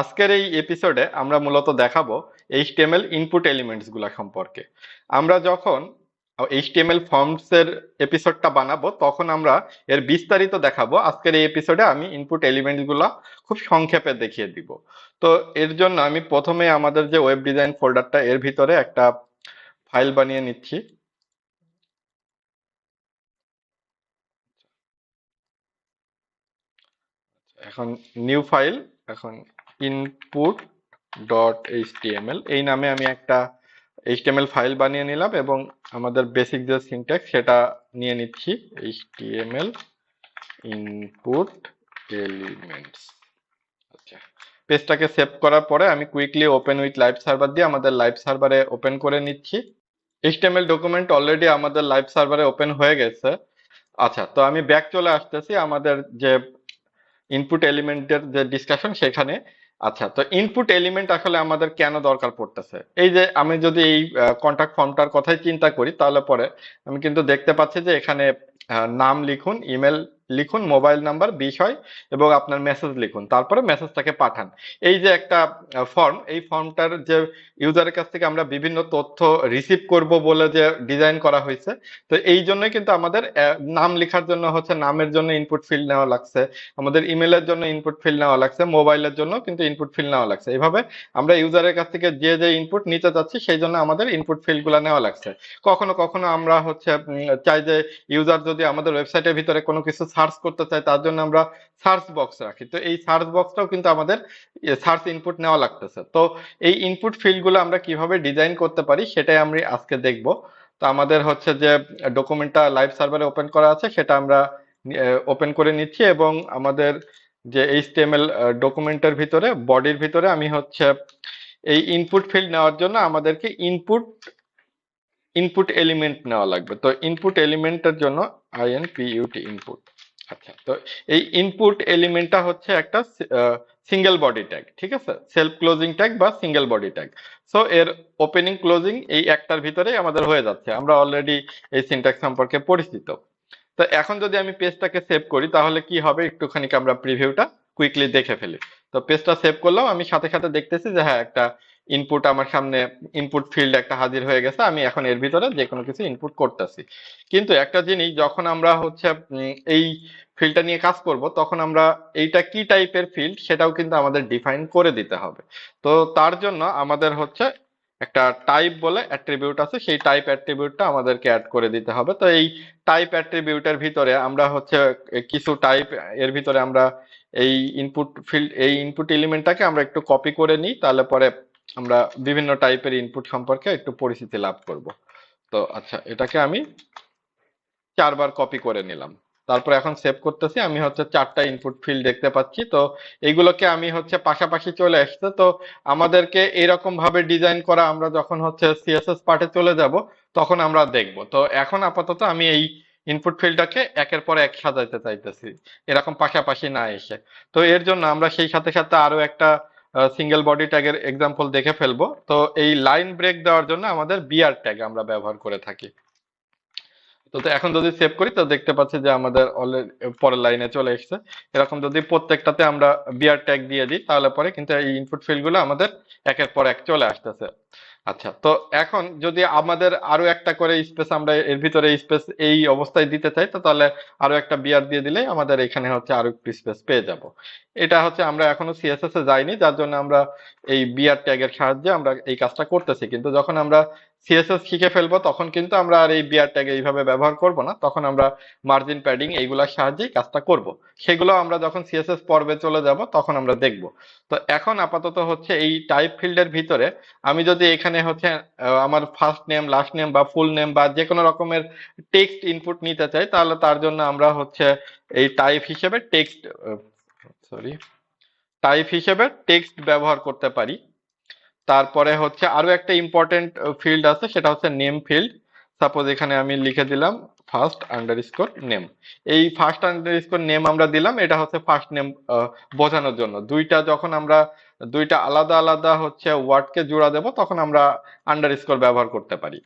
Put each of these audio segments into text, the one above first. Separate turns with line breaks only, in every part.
আজকের এই এপিসোডে আমরা মূলত দেখাবো এইচটিএমএল ইনপুট এলিমেন্টসগুলা সম্পর্কে। আমরা যখন এইচটিএমএল ফর্মস এর এপিসোডটা বানাবো, তখন আমরা এর বিস্তারিত দেখাবো। আজকের এই এপিসোডে আমি ইনপুট এলিমেন্টসগুলা খুব সংক্ষেপে দেখিয়ে দিব। তো এর জন্য আমি প্রথমে আমাদের যে ওয়েব ডিজাইন ফোল্ডারটা এর ভিতরে একটা ফাইল বানিয়ে নিচ্ছি। এখন নিউ ফাইল এখন ইনপুট ডট এইচটিএমএল এই নামে আমি একটা এইচটিএমএল ফাইল বানিয়ে নিলাম এবং আমাদের বেসিক যে সিনট্যাক্স সেটা নিয়ে নিচ্ছি। এইচটিএমএল ইনপুট এলিমেন্টস আচ্ছা পেজটাকে সেভ করার পরে আমি quickly open with live server দিয়ে আমাদের লাইভ সার্ভারে ওপেন করে নিচ্ছি। এইচটিএমএল ডকুমেন্ট অলরেডি আমাদের লাইভ সার্ভারে ওপেন হয়ে গেছে। আচ্ছা তো আমি ব্যাক চলে আসতেছি আমাদের যে ইনপুট এলিমেন্টের যে ডিসকাশন সেখানে। আচ্ছা তো ইনপুট এলিমেন্ট আসলে আমাদের কেন দরকার পড়তেছে? এই যে আমি যদি এই কন্টাক্ট ফর্মটার কথাই চিন্তা করি, তাহলে পরে আমি কিন্তু দেখতে পাচ্ছি যে এখানে নাম লিখুন ইমেল লিখুন মোবাইল নাম্বার বিষয় এবং আপনার মেসেজ লিখুন। তারপরে মেসেজটাকে পাঠান। এই যে একটা ফর্ম এই ফর্মটার যে ইউজারের কাছ থেকে আমরা বিভিন্ন তথ্য রিসিভ করব বলে যে ডিজাইন করা হয়েছে, তো এই জন্যই কিন্তু আমাদের নাম লেখার জন্য হচ্ছে নামের জন্য ইনপুট ফিল্ড নেওয়া লাগছে, আমাদের ইমেলের জন্য ইনপুট ফিল্ড নেওয়া লাগছে মোবাইলের জন্য কিন্তু ইনপুট ফিল্ড নেওয়া লাগছে। এইভাবে আমরা ইউজারের কাছ থেকে যে যে ইনপুট নিতে চাচ্ছি, সেই জন্য আমাদের ইনপুট ফিল্ডগুলা নেওয়া লাগছে। কখনো কখনো আমরা হচ্ছে চাই যে ইউজার যদি আমাদের ওয়েবসাইটের ভিতরে কোনো কিছু সার্চ করতে চাই, তার জন্য আমরা সার্চ বক্স রাখি। তো এই সার্চ বক্সটাও কিন্তু আমাদের সার্চ ইনপুট নেওয়া লাগতেছে। তো এই ইনপুট ফিল্ডগুলো আমরা কীভাবে ডিজাইন করতে পারি সেটাই আমি আজকে দেখব। তো আমাদের হচ্ছে যে ডকুমেন্টটা লাইভ সার্ভারে ওপেন করা আছে, সেটা আমরা ওপেন করে নিচ্ছি এবং আমাদের যে এইচটিএমএল ডকুমেন্টের ভিতরে, বডির ভিতরে আমি হচ্ছে এই ইনপুট ফিল্ড নেওয়ার জন্য আমাদেরকে ইনপুট ইনপুট এলিমেন্ট নেওয়া লাগবে। তো ইনপুট এলিমেন্টের জন্য আইএনপিইউটি ইনপুট আচ্ছা তো এই ইনপুট এলিমেন্টটা হচ্ছে একটা সিঙ্গেল বডি ট্যাগ ঠিক আছে? সেলফ ক্লোজিং ট্যাগ বা সিঙ্গেল বডি ট্যাগ সো এর ওপেনিং ক্লোজিং এই একটার ভিতরেই আমাদের হয়ে যাচ্ছে। আমরা অলরেডি এই সিনট্যাক্স সম্পর্কে পরিচিত। তো এখন যদি আমি পেজটাকে সেভ করি, তাহলে কি হবে? একটুখানি আমরা প্রিভিউটা কুইকলি দেখে ফেলি। তো পেজটা সেভ করলাম, আমি সাথে সাথে দেখতেছি যে হ্যাঁ একটা ইনপুট আমার সামনে ইনপুট ফিল্ড একটা হাজির হয়ে গেছে, আমি এখন এর ভিতরে যে কোনো কিছু ইনপুট করতেছি। কিন্তু একটা জিনিস, যখন আমরা হচ্ছে এই ফিল্ডটা নিয়ে কাজ করব, তখন আমরা এইটা কি টাইপের ফিল্ড সেটাও কিন্তু আমাদের ডিফাইন করে দিতে হবে। তো তার জন্য আমাদের হচ্ছে একটা টাইপ বলে অ্যাট্রিবিউট আছে, সেই টাইপ অ্যাট্রিবিউটটা আমাদেরকে অ্যাড করে দিতে হবে। তো এই টাইপ অ্যাট্রিবিউটের ভিতরে আমরা হচ্ছে কিছু টাইপের ভিতরে আমরা এই ইনপুট ফিল্ড এই ইনপুট এলিমেন্টটাকে আমরা একটু কপি করে নিই, তাহলে পরে আমরা বিভিন্ন টাইপের ইনপুট সম্পর্কে একটু পরিচিতি লাভ করব। তো আচ্ছা এটাকে আমি চারবার কপি করে নিলাম। তারপর এখন সেভ করতেছি, আমি হচ্ছে চারটা ইনপুট ফিল্ড দেখতে পাচ্ছি। তো এইগুলোকে আমি হচ্ছে পাশাপাশি চলে আসছে। তো আমাদেরকে এরকম ভাবে ডিজাইন করা আমরা যখন হচ্ছে সিএসএস পার্টে চলে যাব, তখন আমরা দেখব। তো এখন আপাতত আমি এই ইনপুট ফিল্ডটাকে একের পর এক সাজাইতে চাইতেছি, এরকম পাশাপাশি না এসে। তো এর জন্য আমরা সেই সাথে সাথে আরও একটা সিঙ্গেল বডি ট্যাগের এক্সাম্পল দেখে ফেলব। তো এই লাইন ব্রেক দেওয়ার জন্য আমাদের বিআর ট্যাগ আমরা ব্যবহার করে থাকি। তো এখন যদি সেভ করি, তো দেখতে পাচ্ছি যে আমাদের পরের লাইনে চলে এসেছে। এরকম যদি প্রত্যেকটাতে আমরা বিআর ট্যাগ দিয়ে দিই, তাহলে পরে কিন্তু এই ইনপুট ফিল্ডগুলো আমাদের একের পর এক চলে আসতেছে। আচ্ছা তো এখন যদি আমাদের আরও একটা করে স্পেস আমরা এর ভিতরে স্পেস এই অবস্থায় দিতে চাই, তো তাহলে আরও একটা বিয়ার দিয়ে দিলেই আমাদের এখানে হচ্ছে আরও একটু স্পেস পেয়ে যাব। এটা হচ্ছে আমরা এখনও সিএসএস এ যাইনি, যার জন্য আমরা এই বিয়ার ট্যাগের সাহায্যে আমরা এই কাজটা করতেছি। কিন্তু যখন আমরা সিএসএস শিখে ফেলব, তখন কিন্তু আমরা আর এই বিআর ট্যাগ এইভাবে ব্যবহার করব না। তখন আমরা মার্জিন প্যাডিং এইগুলোর সাহায্যেই কাজটা করব। সেগুলো আমরা যখন সিএসএস পর্বে চলে যাব, তখন আমরা দেখব। তো এখন আপাতত হচ্ছে এই টাইপ ফিল্ডের ভিতরে আমি যদি এখানে হচ্ছে আমার ফার্স্ট নেম লাস্ট নেম বা ফুল নেম বা যে কোনো রকমের টেক্সট ইনপুট নিতে চাই, তাহলে তার জন্য আমরা হচ্ছে এই টাইপ হিসেবে টেক্সট সরি টাইপ হিসেবে টেক্সট ব্যবহার করতে পারি। তারপরে হচ্ছে আরও একটা ইম্পর্টেন্ট ফিল্ড আছে, সেটা হচ্ছে নেম ফিল্ড সাপোজ এখানে আমি লিখে দিলাম ফার্স্ট আন্ডারস্কোর নেম এই ফার্স্ট আন্ডারস্কোর নেম আমরা দিলাম, এটা হচ্ছে ফার্স্ট নেম বোঝানোর জন্য। দুইটা যখন আমরা, দুইটা আলাদা আলাদা হচ্ছে ওয়ার্ডকে জোড়া দেব, তখন আমরা আন্ডারস্কোর ব্যবহার করতে পারি।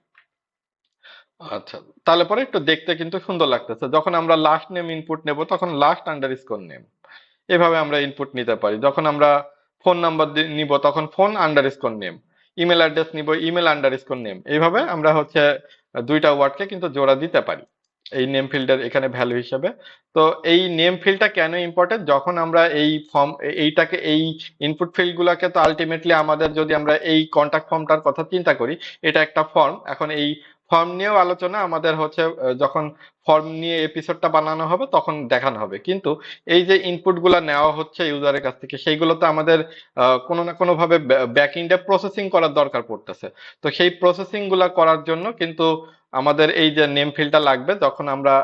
আচ্ছা তাহলে পরে একটু দেখতে কিন্তু সুন্দর লাগতেছে। যখন আমরা লাস্ট নেম ইনপুট নেব, তখন লাস্ট আন্ডারস্কোর নেম এভাবে আমরা ইনপুট নিতে পারি। যখন আমরা ফোন নাম্বার নিব, তখন phone underscore name email address নিব ইমেল আন্ডার স্কোর নেম এইভাবে আমরা হচ্ছে দুইটা ওয়ার্ডকে কিন্তু জোড়া দিতে পারি, এই নেম ফিল্ডের এখানে ভ্যালু হিসেবে। তো এই নেম ফিল্ডটা কেন ইম্পর্টেন্ট যখন আমরা এই ফর্ম এইটাকে, এই ইনপুট ফিল্ড গুলাকে তো আলটিমেটলি আমাদের যদি আমরা এই কন্টাক্ট ফর্মটার কথা চিন্তা করি, এটা একটা ফর্ম এখন এই ফর্ম নিয়েও আলোচনা, আমাদের হচ্ছে যখন ফর্ম নিয়ে এপিসোডটা বানানো হবে, তখন দেখানো হবে। কিন্তু এই যে ইনপুটগুলা নেওয়া হচ্ছে ইউজারের কাছ থেকে সেইগুলো তো আমাদের কোনো না কোনো ভাবে ব্যাক এন্ডে প্রসেসিং করার দরকার পড়তেছে। তো সেই প্রসেসিংগুলা করার জন্য কিন্তু আমাদের এই যে নেম ফিল্ডটা লাগবে, যখন আমরা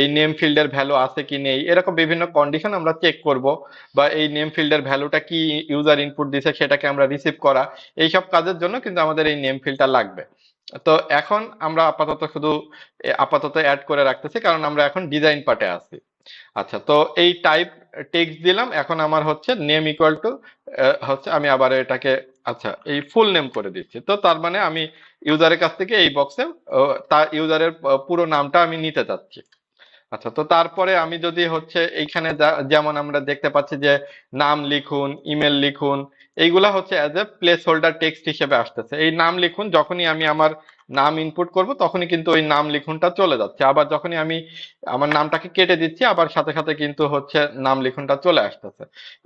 এই নেম ফিল্ডের ভ্যালু আছে কি নেই, এরকম বিভিন্ন কন্ডিশন আমরা চেক করব, বা এই নেম ফিল্ডের ভ্যালুটা কি ইউজার ইনপুট দিছে, সেটাকে আমরা রিসিভ করা, এইসব কাজের জন্য কিন্তু আমাদের এই নেম ফিল্ডটা লাগবে। তো এখন আমরা আপাতত শুধু আপাতত অ্যাড করে রাখতেছি, কারণ আমরা এখন ডিজাইন পার্টে আছি। আচ্ছা তো এই টাইপ টেক্সট দিলাম, এখন আমার হচ্ছে নেম ইকুয়াল টু হচ্ছে আমি আবার এটাকে আচ্ছা এই ফুল নেম করে দিচ্ছি। তো তার মানে আমি ইউজারের কাছ থেকে এই বক্সে তার ইউজারের পুরো নামটা আমি নিতে চাচ্ছি। আচ্ছা তো তারপরে আমি যদি হচ্ছে এইখানে যেমন আমরা দেখতে পাচ্ছি যে, নাম লিখুন ইমেল লিখুন এইগুলা হচ্ছে as a placeholder text হিসেবে আসতেছে। এই নাম লিখুন, যখনই আমি আমার নাম ইনপুট করব, তখনই কিন্তু ওই নাম লিখুনটা চলে যাচ্ছে। আবার যখনই আমি আমার নামটাকে কেটে দিচ্ছি, আবার সাথে সাথে কিন্তু হচ্ছে নাম লিখুনটা চলে আসতেছে।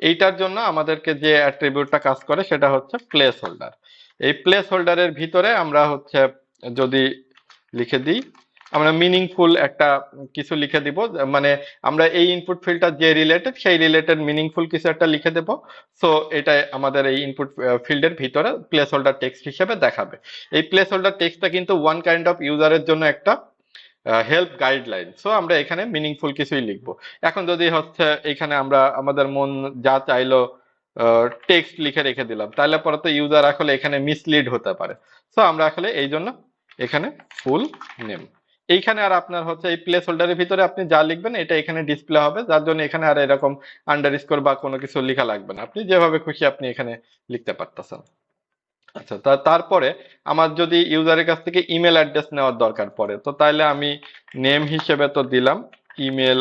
এইটার জন্য আমাদেরকে যে অ্যাট্রিবিউটটা কাজ করে, সেটা হচ্ছে প্লেস হোল্ডার এই প্লেস হোল্ডারের ভিতরে আমরা হচ্ছে যদি লিখে দিই আমরা মিনিংফুল একটা কিছু লিখে দিব মানে আমরা এই ইনপুট ফিল্ডটা যে রিলেটেড সেই রিলেটেড মিনিংফুল কিছু একটা লিখে দেব। সো এটা আমাদের এই ইনপুট ফিল্ডের ভিতরে প্লেস হোল্ডার টেক্সট হিসেবে দেখাবে। এই প্লেস হোল্ডার টেক্সটটা কিন্তু ওয়ান কাইন্ড অফ ইউজারের জন্য একটা হেল্প গাইডলাইন সো আমরা এখানে মিনিংফুল কিছুই লিখব। এখন যদি হচ্ছে এখানে আমরা আমাদের মন যা চাইলো টেক্সট লিখে রেখে দিলাম, তাহলে পরে তো ইউজার আসলে এখানে মিসলিড হতে পারে। সো আমরা আসলে এই জন্য এখানে ফুল নেম এইখানে আর আপনার হচ্ছে এই প্লেস হোল্ডারের ভিতরে আপনি যা লিখবেন, এটা এখানে ডিসপ্লে হবে। যার জন্য এখানে আর এরকম আন্ডার স্কোর বা কোনো কিছু লেখা লাগবে না। আপনি যেভাবে খুশি আপনি এখানে লিখতে পারতেছেন। আচ্ছা তারপরে আমার যদি ইউজারের কাছ থেকে ইমেল অ্যাড্রেস নেওয়ার দরকার পড়ে, তো তাহলে আমি নেম হিসেবে তো দিলাম ইমেল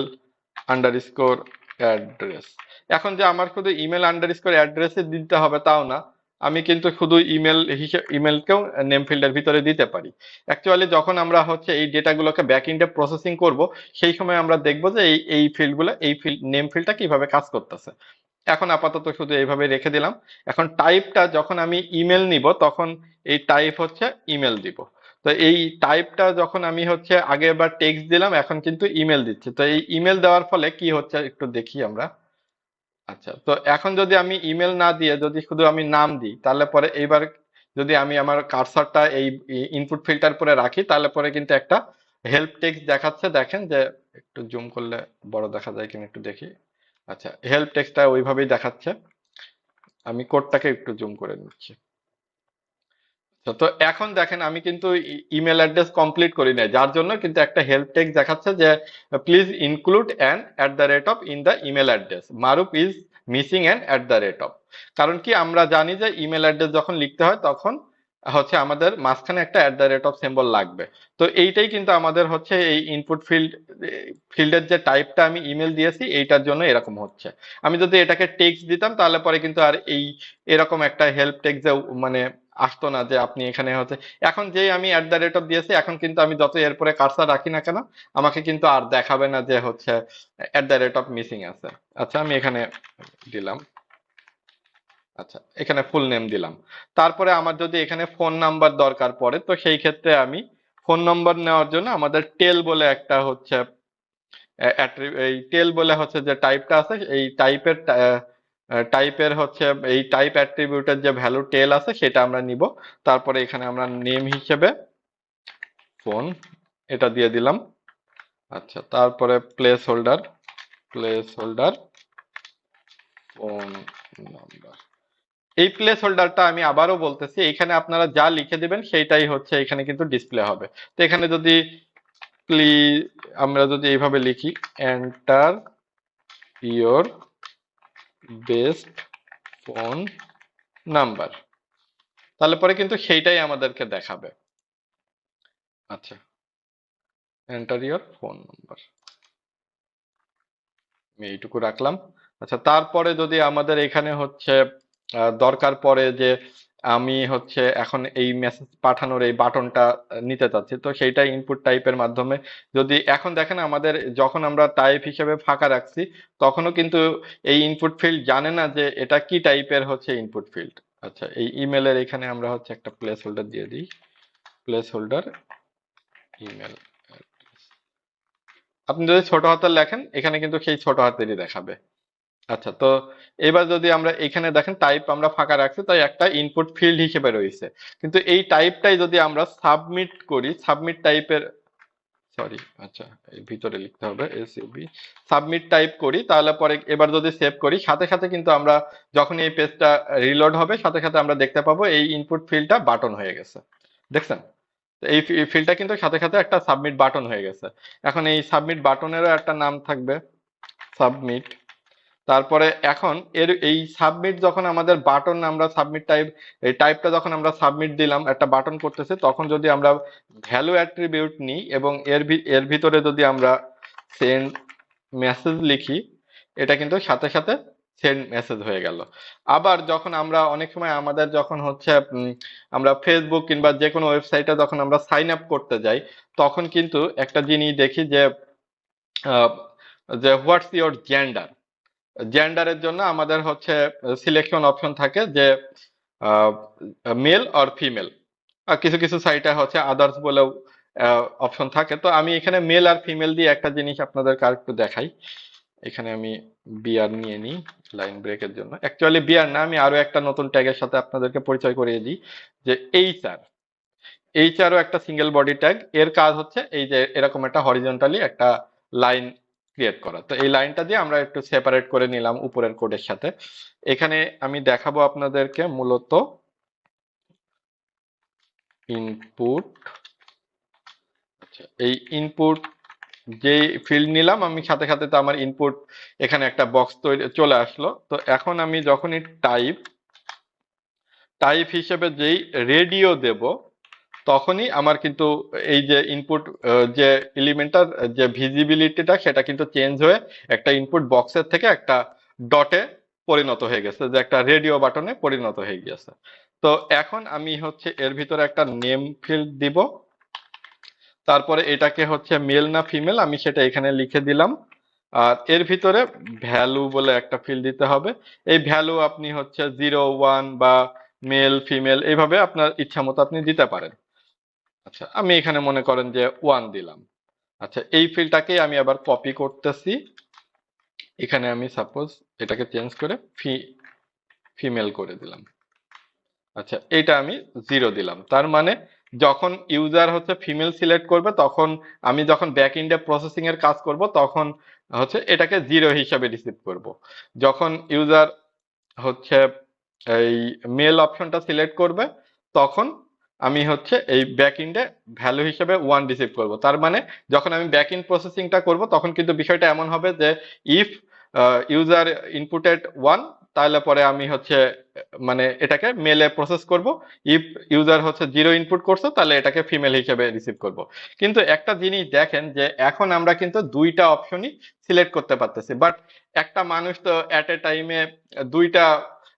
আন্ডার স্কোর অ্যাড্রেস এখন যে আমার শুধু ইমেল আন্ডার স্কোর অ্যাড্রেসে দিতে হবে তাও না আমি কিন্তু শুধু ইমেল হিসেবে ইমেলকেও নেম ফিল্ডের ভিতরে দিতে পারি। অ্যাকচুয়ালি যখন আমরা হচ্ছে এই ডেটাগুলোকে ব্যাক এন্ডে প্রসেসিং করব, সেই সময় আমরা দেখব যে এই এই ফিল্ডগুলো এই ফিল্ড নেম ফিল্ডটা কীভাবে কাজ করতেছে। এখন আপাতত শুধু এইভাবে রেখে দিলাম। এখন টাইপটা যখন আমি ইমেল নিব, তখন এই টাইপ হচ্ছে ইমেল দিব। তো এই টাইপটা যখন আমি হচ্ছে আগে এবার টেক্সট দিলাম, এখন কিন্তু ইমেল দিচ্ছে। তো এই ইমেল দেওয়ার ফলে কি হচ্ছে একটু দেখি আমরা। আচ্ছা তো এখন যদি আমি ইমেল না দিয়ে যদি শুধু আমি নাম দিই, তাহলে পরে এইবার যদি আমি আমার কার্সারটা এই ইনপুট ফিল্টার পরে রাখি, তাহলে পরে কিন্তু একটা হেল্প টেক্সট দেখাচ্ছে। দেখেন যে একটু জুম করলে বড় দেখা যায় কিনা একটু দেখি। আচ্ছা হেল্প টেক্সটটা ওইভাবেই দেখাচ্ছে। আমি কোডটাকে একটু জুম করে নিচ্ছি। তো এখন দেখেন আমি কিন্তু ইমেল অ্যাড্রেস কমপ্লিট করি নাই। যার জন্য কিন্তু একটা হেল্প টেক্সট দেখাচ্ছে যে please include an at the rate of in the email address মারুপ is missing an at the rate of কারণ কি আমরা জানি যে ইমেল অ্যাড্রেস যখন লিখতে হয় তখন হচ্ছে আমাদের মাঝখানে একটা at the rate of symbol লাগবে। তো এইটাই কিন্তু আমাদের হচ্ছে এই ইনপুট ফিল্ড ফিল্ডের যে টাইপটা আমি ইমেল দিয়েছি, এইটার জন্য এরকম হচ্ছে। আমি যদি এটাকে টেক্সট দিতাম তাহলে পরে কিন্তু আর এই, এরকম একটা হেল্প টেক্সট মানে আসতো না যে আপনি এখানে হচ্ছে, এখন যেই আমি অ্যাট দ্য রেট অফ দিয়েছি, এখন কিন্তু আমি যত এরপরে কার্সার রাখি না কেন, আমাকে কিন্তু আর দেখাবে না যে হচ্ছে at the rate of missing আছে। আচ্ছা আমি এখানে দিলাম। আচ্ছা এখানে ফুল নেম দিলাম। তারপরে আমার যদি এখানে ফোন নাম্বার দরকার পড়ে, তো সেই ক্ষেত্রে আমি ফোন নম্বর নেওয়ার জন্য আমাদের টেল বলে একটা হচ্ছে এই টেল বলে হচ্ছে যে টাইপটা আছে, এই টাইপের টাইপের হচ্ছে, এই টাইপ অ্যাট্রিবিউটের যে ভ্যালু টেল আছে, সেটা আমরা নিব। তারপরে এখানে আমরা নেম হিসেবে ফোন এটা দিয়ে দিলাম। আচ্ছা তারপরে placeholder placeholder phone number এই প্লেস হোল্ডারটা আমি আবারও বলতেছি, এখানে আপনারা যা লিখে দিবেন, সেইটাই হচ্ছে এখানে কিন্তু ডিসপ্লে হবে। তো এখানে যদি প্লিজ আমরা যদি এইভাবে লিখি enter your best phone number তাহলে পরে কিন্তু সেইটাই আমাদেরকে দেখাবে। আচ্ছা এন্টার ইয়ার ফোন নাম্বার আমি এইটুকু রাখলাম। আচ্ছা তারপরে যদি আমাদের এখানে হচ্ছে দরকার পড়ে যে আমি হচ্ছে এখন এই মেসেজ পাঠানোর এই বাটনটা নিতে চাচ্ছি। তো সেইটা ইনপুট টাইপের মাধ্যমে যদি এখন দেখেন আমাদের যখন আমরা টাইপ হিসেবে ফাঁকা রাখছি, তখনও কিন্তু এই ইনপুট ফিল্ড জানে না যে এটা কি টাইপের হচ্ছে ইনপুট ফিল্ড আচ্ছা এই ইমেলের এখানে আমরা হচ্ছে একটা প্লেস হোল্ডার দিয়ে দিই। প্লেস হোল্ডার ইমেল আপনি যদি ছোট হাতের লেখেন, এখানে কিন্তু সেই ছোট হাতেরই দেখাবে। আচ্ছা তো এবার যদি আমরা এখানে দেখেন টাইপ আমরা ফাঁকা রাখছি, তাই একটা ইনপুট ফিল্ড হিসেবে রয়েছে। কিন্তু এই টাইপটাই যদি আমরা সাবমিট করি সাবমিট টাইপের সরি আচ্ছা এই ভিতরে লিখতে হবে এসইউবি সাবমিট টাইপ করি, তাহলে পরে এবার যদি সেভ করি, সাথে সাথে কিন্তু আমরা যখন এই পেজটা রিলোড হবে, সাথে সাথে আমরা দেখতে পাবো এই ইনপুট ফিল্ডটা বাটন হয়ে গেছে। দেখছেন? এই ফিল্ডটা কিন্তু সাথে সাথে একটা সাবমিট বাটন হয়ে গেছে। এখন এই সাবমিট বাটনেরও একটা নাম থাকবে সাবমিট তারপরে এখন এর এই সাবমিট যখন আমাদের বাটন আমরা সাবমিট টাইপ এই টাইপটা যখন আমরা সাবমিট দিলাম, একটা বাটন করতেছে, তখন যদি আমরা ভ্যালু অ্যাট্রিবিউট নিই এবং এর এর ভিতরে যদি আমরা সেন্ড মেসেজ লিখি, এটা কিন্তু সাথে সাথে সেন্ড মেসেজ হয়ে গেল। আবার যখন আমরা অনেক সময় আমাদের যখন হচ্ছে আমরা ফেসবুক কিংবা যে কোনো ওয়েবসাইটে যখন আমরা সাইন আপ করতে যাই, তখন কিন্তু একটা জিনিস দেখি যে যে হোয়াটস ইওর জেন্ডার জেন্ডারের জন্য আমাদের হচ্ছে সিলেকশন অপশন থাকে যে মেল অর ফিমেল কিছু কিছু সাইটে হচ্ছে আদার্স বলেও অপশন থাকে। তো আমি এখানে মেল আর ফিমেল দিয়ে একটা জিনিস আপনাদেরকে আর একটু দেখাই। এখানে আমি বিয়ার নিয়ে নিই লাইন ব্রেকের জন্য। অ্যাকচুয়ালি বিয়ার না, আমি আরও একটা নতুন ট্যাগের সাথে আপনাদেরকে পরিচয় করিয়ে দিই, যে এইচ আর এইচ আরও একটা সিঙ্গেল বডি ট্যাগ এর কাজ হচ্ছে এই যে এরকম একটা হরিজন্টালি একটা লাইন ক্রিয়েট করা। তো এই লাইনটা দিয়ে আমরা একটু সেপারেট করে নিলাম উপরের কোডের সাথে। এখানে আমি দেখাবো আপনাদেরকে মূলত ইনপুট আচ্ছা এই ইনপুট যে ফিল্ড নিলাম, আমি সাথে সাথে তো আমার ইনপুট এখানে একটা বক্স তৈরি, চলে আসলো। তো এখন আমি যখনই টাইপ টাইপ হিসেবে যেই রেডিও দেব তখনই আমার কিন্তু এই যে ইনপুট যে এলিমেন্টটার যে ভিজিবিলিটিটা সেটা কিন্তু চেঞ্জ হয়ে একটা ইনপুট বক্সের থেকে একটা ডটে পরিণত হয়ে গেছে, যে একটা রেডিও বাটনে পরিণত হয়ে গেছে তো এখন আমি হচ্ছে এর ভিতরে একটা নেম ফিল্ড দিব। তারপরে এটাকে হচ্ছে মেল না ফিমেল আমি সেটা এখানে লিখে দিলাম। আর এর ভিতরে ভ্যালু বলে একটা ফিল্ড দিতে হবে। এই ভ্যালু আপনি হচ্ছে জিরো ওয়ান বা মেল ফিমেল এইভাবে আপনার ইচ্ছা মতো আপনি দিতে পারেন। আচ্ছা আমি এখানে মনে করেন যে ওয়ান দিলাম। আচ্ছা এই ফিল্ডটাকে আমি আবার কপি করতেছি। এখানে আমি সাপোজ এটাকে চেঞ্জ করে ফি ফিমেল করে দিলাম। আচ্ছা এটা আমি জিরো দিলাম। তার মানে যখন ইউজার হচ্ছে ফিমেল সিলেক্ট করবে, তখন আমি যখন ব্যাক ইন্ডে প্রসেসিং এর কাজ করব, তখন হচ্ছে এটাকে জিরো হিসাবে রিসিভ করব। যখন ইউজার হচ্ছে এই মেল অপশনটা সিলেক্ট করবে, তখন আমি হচ্ছে এই ব্যাক ইন্ডে ভ্যালু হিসেবে ওয়ান রিসিভ করব। তার মানে যখন আমি ব্যাক ইন প্রসেসিংটা করব, তখন কিন্তু বিষয়টা এমন হবে যে ইফ ইউজার ইনপুটেড ওয়ান তাহলে পরে আমি হচ্ছে মানে এটাকে মেলে প্রসেস করব। ইফ ইউজার হচ্ছে জিরো ইনপুট করছে, তাহলে এটাকে ফিমেল হিসেবে রিসিভ করব। কিন্তু একটা জিনিস দেখেন যে এখন আমরা কিন্তু দুইটা অপশনই সিলেক্ট করতে পারতেছি। বাট একটা মানুষ তো অ্যাট এ টাইমে দুইটা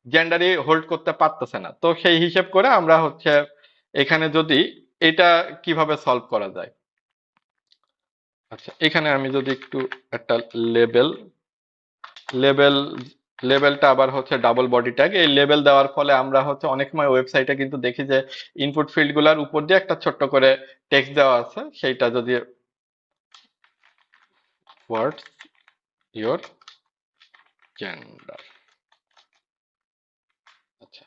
জেন্ডারই হোল্ড করতে পারতেছে না। তো সেই হিসেব করে আমরা হচ্ছে এখানে যদি এটা কীভাবে সলভ করা যায়? আচ্ছা এখানে আমি যদি একটু একটা লেবেল লেবেল লেবেলটা আবার হচ্ছে ডাবল বডি ট্যাগ এই লেবেল দেওয়ার ফলে আমরা হচ্ছে অনেক সময় ওয়েবসাইটে কিন্তু দেখি যে ইনপুট ফিল্ডগুলার উপর দিয়ে একটা ছোট্ট করে টেক্সট দেওয়া আছে। সেইটা যদি হোয়াটস ইয়োর জেন্ডার আচ্ছা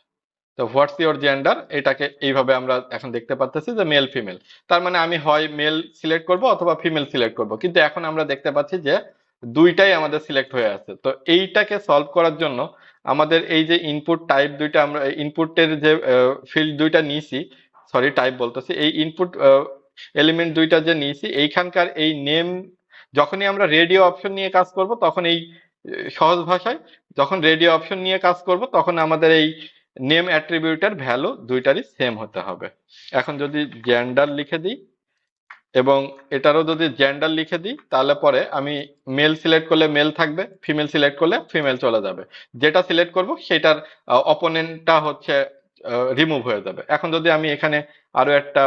তো হোয়াটস ইয়োর জেন্ডার এটাকে এইভাবে আমরা এখন দেখতে পাচ্ছি যে মেল ফিমেল তার মানে আমি হয় মেল সিলেক্ট করব অথবা ফিমেল সিলেক্ট করব। কিন্তু এখন আমরা দেখতে পাচ্ছি যে দুইটাই আমাদের সিলেক্ট হয়ে আছে। তো এইটাকে সলভ করার জন্য আমাদের এই যে ইনপুট টাইপ দুইটা আমরা ইনপুটের যে ফিল্ড দুইটা নিয়েছি সরি টাইপ বলতেছি, এই ইনপুট এলিমেন্ট দুইটা যে নিয়েছি, এইখানকার এই নেম যখনই আমরা রেডিও অপশন নিয়ে কাজ করব, তখন এই সহজ ভাষায় যখন রেডিও অপশন নিয়ে কাজ করব, তখন আমাদের এই নেম অ্যাট্রিবিউটের ভ্যালু দুইটারই সেম হতে হবে। এখন যদি জেন্ডার লিখে দিই এবং এটারও যদি জেন্ডার লিখে দিই, তাহলে পরে আমি মেল সিলেক্ট করলে মেল থাকবে ফিমেল সিলেক্ট করলে ফিমেল চলে যাবে। যেটা সিলেক্ট করব, সেটার অপোনেন্টটা হচ্ছে রিমুভ হয়ে যাবে। এখন যদি আমি এখানে আরও একটা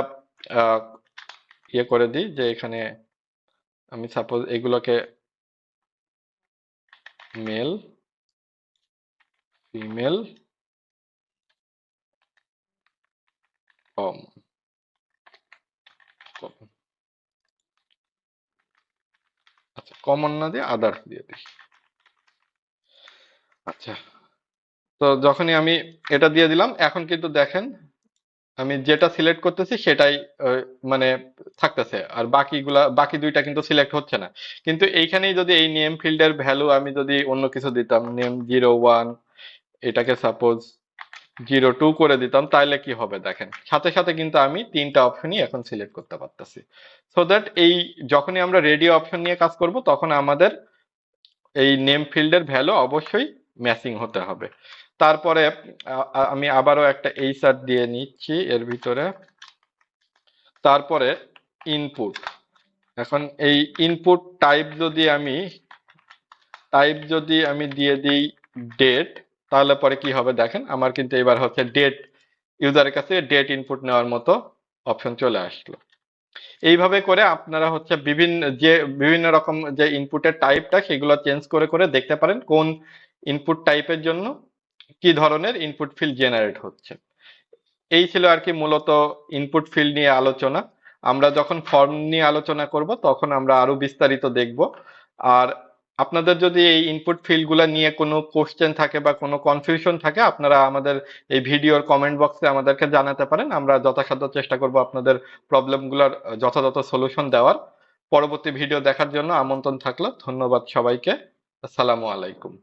ইয়ে করে দিই যে এখানে আমি সাপোজ এগুলোকে মেল ফিমেল কম আচ্ছা কমন না দিয়ে আদার্স দিয়ে দিই আচ্ছা তো যখনই আমি এটা দিয়ে দিলাম, এখন কিন্তু দেখেন আমি যেটা সিলেক্ট করতেছি সেটাই মানে থাকতেছে, আর বাকিগুলা, বাকি দুইটা কিন্তু সিলেক্ট হচ্ছে না। কিন্তু এইখানেই যদি এই নেম ফিল্ডের ভ্যালু আমি যদি অন্য কিছু দিতাম নেম জিরো ওয়ান এটাকে সাপোজ জিরো টু করে দিতাম তাহলে কি হবে দেখেন? সাথে সাথে কিন্তু আমি তিনটা অপশনই এখন সিলেক্ট করতে পারতেছি। সো দ্যাট এই যখনই আমরা রেডিও অপশন নিয়ে কাজ করব, তখন আমাদের এই নেম ফিল্ডের ভ্যালু অবশ্যই ম্যাচিং হতে হবে। তারপরে আমি আবারও একটা এইচআর দিয়ে নিচ্ছি এর ভিতরে। তারপরে ইনপুট এখন এই ইনপুট টাইপ যদি আমি টাইপ যদি আমি দিয়ে দিই ডেট তাহলে পরে কি হবে দেখেন, আমার কিন্তু এবার হচ্ছে ডেট ইউজারের কাছে ডেট ইনপুট নেওয়ার মতো অপশন চলে আসলো। এইভাবে করে আপনারা হচ্ছে বিভিন্ন যে, বিভিন্ন রকম যে ইনপুটের টাইপটা সেগুলো চেঞ্জ করে করে দেখতে পারেন কোন ইনপুট টাইপের জন্য কি ধরনের ইনপুট ফিল্ড জেনারেট হচ্ছে। এই ছিল আর কি মূলত ইনপুট ফিল্ড নিয়ে আলোচনা। আমরা যখন ফর্ম নিয়ে আলোচনা করব তখন আমরা আরও বিস্তারিত দেখব। আর আপনাদের যদি এই ইনপুট ফিল্ডগুলো নিয়ে কোনো কোশ্চেন থাকে বা কোনো কনফিউশন থাকে, আপনারা আমাদের এই ভিডিওর কমেন্ট বক্সে আমাদেরকে জানাতে পারেন। আমরা যথাসাধ্য চেষ্টা করব আপনাদের প্রবলেমগুলোর যথাযথ সলিউশন দেওয়ার। পরবর্তী ভিডিও দেখার জন্য আমন্ত্রণ থাকল। ধন্যবাদ সবাইকে। আসসালামু আলাইকুম।